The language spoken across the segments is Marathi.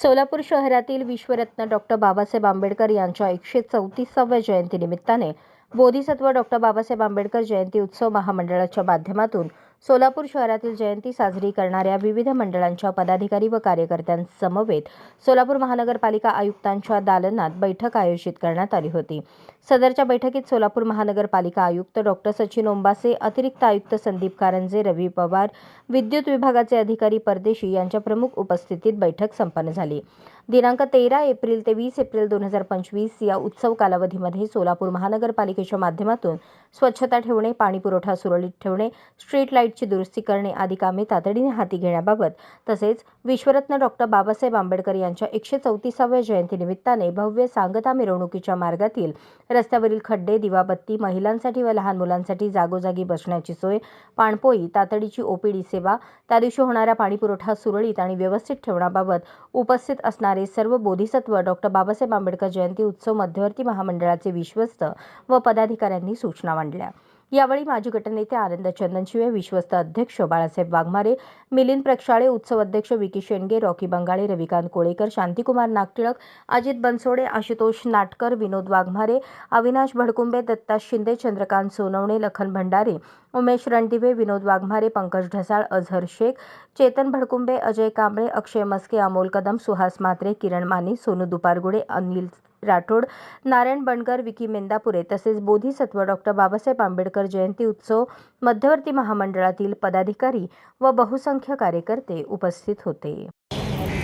सोलापूर शहरातील विश्वरत्न डॉक्टर बाबासाहेब आंबेडकर यांच्या एकशे चौतीसाव्या जयंतीनिमित्ताने बोधिसत्व डॉक्टर बाबासाहेब आंबेडकर जयंती उत्सव महामंडळाच्या माध्यमातून सोलापूर शहरातील जयंती साजरी करणाऱ्या विविध मंडळांच्या पदाधिकारी व कार्यकर्त्यांसमवेत सोलापूर महानगरपालिका आयुक्तांच्या दालनात बैठक आयोजित करण्यात आली होती. सदरच्या बैठकीत सोलापूर महानगरपालिका आयुक्त डॉक्टर सचिन ओंबासे अतिरिक्त आयुक्त संदीप कारंजे रवी पवार विद्युत विभागाचे अधिकारी परदेशी यांच्या प्रमुख उपस्थितीत बैठक संपन्न झाली. दिनांक तेरा एप्रिल ते वीस एप्रिल दोन हजार पंचवीस या उत्सव कालावधीमध्ये सोलापूर महानगरपालिकेच्या माध्यमातून स्वच्छता ठेवणे पाणीपुरवठा सुरळीत ठेवणे स्ट्रीट लाइट लाईटची दुरुस्ती करणे आदी कामे तातडीने हाती घेण्याबाबत तसेच विश्वरत्न डॉक्टर बाबासाहेब आंबेडकर यांच्या एकशे चौतीसाव्या जयंतीनिमित्ताने भव्य सांगता मिरवणुकीच्या मार्गातील रस्त्यावरील खड्डे दिवाबत्ती महिलांसाठी व लहान मुलांसाठी जागोजागी बसण्याची सोय पाणपोई तातडीची ओपीडी सेवा त्या दिवशी होणारा पाणीपुरवठा सुरळीत आणि व्यवस्थित ठेवण्याबाबत उपस्थित असणारे सर्व बोधिसत्व डॉक्टर बाबासाहेब आंबेडकर जयंती उत्सव मध्यवर्ती महामंडळाचे विश्वस्त व पदाधिकाऱ्यांनी सूचना मांडल्या. यावेळी माजी गटनेते आनंद चंदनशिवे विश्वस्त अध्यक्ष बाळासाहेब वाघमारे मिलिंद प्रक्षाळे उत्सव अध्यक्ष विकी शेंडगे रॉकी बंगाळे रविकांत कोळेकर शांतिकुमार नागटिळक अजित बनसोडे आशुतोष नाटकर विनोद वाघमारे अविनाश भडकुंबे दत्ता शिंदे चंद्रकांत सोनवणे लखन भंडारे उमेश रणदिवे विनोद वाघमारे पंकज ढसाळ अझहर शेख चेतन भडकुंबे अजय कांबळे अक्षय मस्के अमोल कदम सुहास म्हात्रे किरण माने सोनू दुपारगुडे अनिल राठोड नारायण बणकर विकी मेंदापुरे तसेच बोधिसत्व डॉक्टर बाबासाहेब आंबेडकर जयंती उत्सव मध्यवर्ती महामंडळातील पदाधिकारी व बहुसंख्य कार्यकर्ते उपस्थित होते.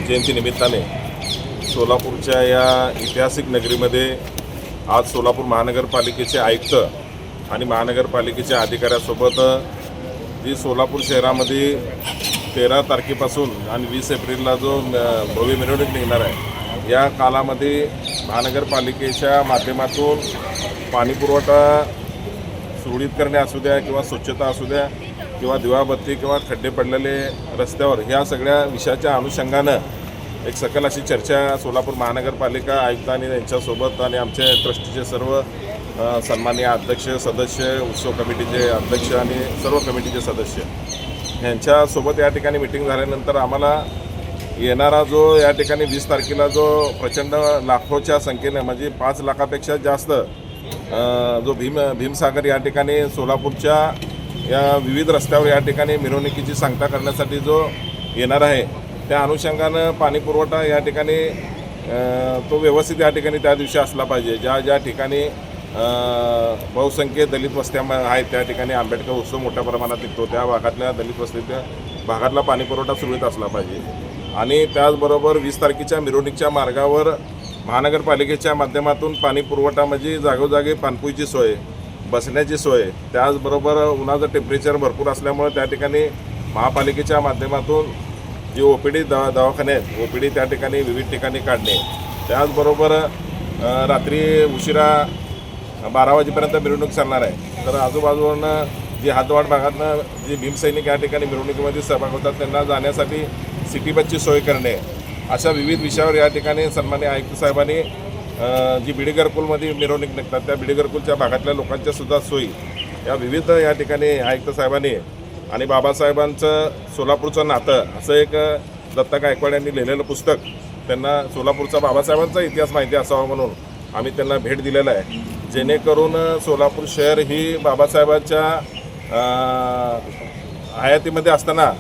जयंतीनिमित्ताने सोलापूरच्या या ऐतिहासिक नगरीमध्ये आज सोलापूर महानगरपालिकेचे आयुक्त आणि महानगरपालिकेच्या अधिकाऱ्यासोबत जी सोलापूर शहरामध्ये तेरा तारखेपासून आणि वीस एप्रिलला जो भव्य मिरवणूक निघणार आहे या कालामध्ये महानगरपालिकेच्या माध्यमातून पाणीपुरवठा सुरळीत करणे असू द्या किंवा स्वच्छता असू द्या किंवा दिवाबत्ती किंवा खड्डे पडलेले रस्त्यावर ह्या सगळ्या विषयाच्या अनुषंगानं एक सकल अशी चर्चा सोलापूर महानगरपालिका आयुक्त आणि यांच्यासोबत आणि आमचे ट्रस्टीचे सर्व सन्माननीय अध्यक्ष सदस्य उत्सव कमिटीचे अध्यक्ष आणि सर्व कमिटीचे सदस्य यांच्यासोबत या ठिकाणी मिटिंग झाल्यानंतर आम्हाला येणारा जो या ठिकाणी वीस तारखेला जो प्रचंड लाखोच्या संख्येने म्हणजे पाच लाखापेक्षा जास्त जो भीम भीमसागर या ठिकाणी सोलापूरच्या या विविध रस्त्यावर या ठिकाणी मिरवणुकीची सांगता करण्यासाठी जो येणार आहे त्या अनुषंगानं पाणीपुरवठा या ठिकाणी तो व्यवस्थित या ठिकाणी त्या दिवशी असला पाहिजे. ज्या ज्या ठिकाणी बहुसंख्य दलित वस्त्या आहेत त्या ठिकाणी आंबेडकर उत्सव मोठ्या प्रमाणात निघतो त्या भागातल्या दलित वस्तीच्या भागातला पाणीपुरवठा सुरळीत असला पाहिजे. आणि त्याचबरोबर वीस तारखेच्या मिरवणुकीच्या मार्गावर महानगरपालिकेच्या माध्यमातून पाणी पुरवठा म्हणजे जागोजागी पाणपुईची सोय बसण्याची सोय त्याचबरोबर उन्हाचं टेम्परेचर भरपूर असल्यामुळे त्या ठिकाणी महापालिकेच्या माध्यमातून जी ओ पी डी दवा दवाखाने आहेत ओ पी डी त्या ठिकाणी विविध ठिकाणी काढणे त्याचबरोबर रात्री उशिरा बारा वाजेपर्यंत मिरवणूक चालणार आहे. तर आजूबाजूनं जी हातवाड भागातनं जी भीमसैनिक या ठिकाणी मिरवणुकीमध्ये सहभाग होतात त्यांना जाण्यासाठी सिटी बसची सोय करणे. अशा विविध विषयावर या ठिकाणी सन्मान्य आयुक्त साहेबांनी जी बिडीगरकुलमध्ये मिरवणूक निघतात त्या बिडी भागातल्या लोकांच्या सुद्धा सोयी या विविध या ठिकाणी आयुक्त साहेबांनी आणि बाबासाहेबांचं सोलापूरचं नातं असं एक दत्ता गायकवाड यांनी लिहिलेलं पुस्तक. त्यांना सोलापूरचा बाबासाहेबांचा इतिहास माहिती असावा म्हणून आम्ही त्यांना भेट दिलेला आहे. जेणेकरून सोलापूर शहर ही बाबासाहेबांच्या हयातीमध्ये असताना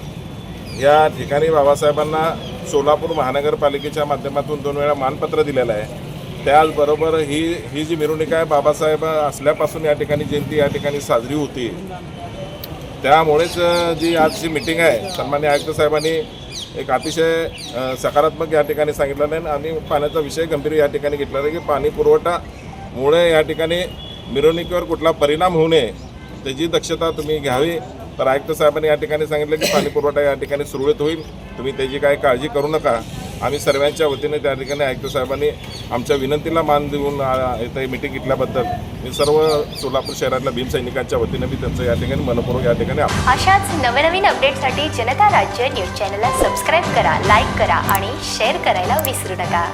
या ठिकाणी बाबासाहेबांना सोलापूर महानगरपालिकेच्या माध्यमातून दोन वेळा मानपत्र दिलेलं आहे. त्याचबरोबर ही ही जी मिरवणूक आहे बाबासाहेब असल्यापासून या ठिकाणी जयंती या ठिकाणी साजरी होती. त्यामुळेच जी आजची मिटिंग आहे सन्मान्य आयुक्त साहेबांनी एक अतिशय सकारात्मक या ठिकाणी सांगितलेलं आहे आणि पाण्याचा विषय गंभीर या ठिकाणी घेतला आहे की पाणी पुरवठामुळे या ठिकाणी मिरवणुकीवर कुठला परिणाम होऊ नये त्याची दक्षता तुम्ही घ्यावी. तर आयुक्त साहेबांनी या ठिकाणी सांगितलं की पाणी पुरवठा या ठिकाणी सुरळीत होईल. तुम्ही त्याची काही काळजी करू नका. आम्ही सर्वांच्या वतीने त्या ठिकाणी आयुक्त साहेबांनी आमच्या विनंतीला मान देऊन आ, इथं मिटिंग घेतल्याबद्दल मी सर्व सोलापूर शहरातल्या भीमसैनिकांच्या वतीने मी त्यांचं या ठिकाणी मनपूर्वक या ठिकाणी अशाच नवनवीन अपडेटसाठी जनता राज्य न्यूज चॅनलला सबस्क्राईब करा लाईक करा आणि शेअर करायला विसरू नका.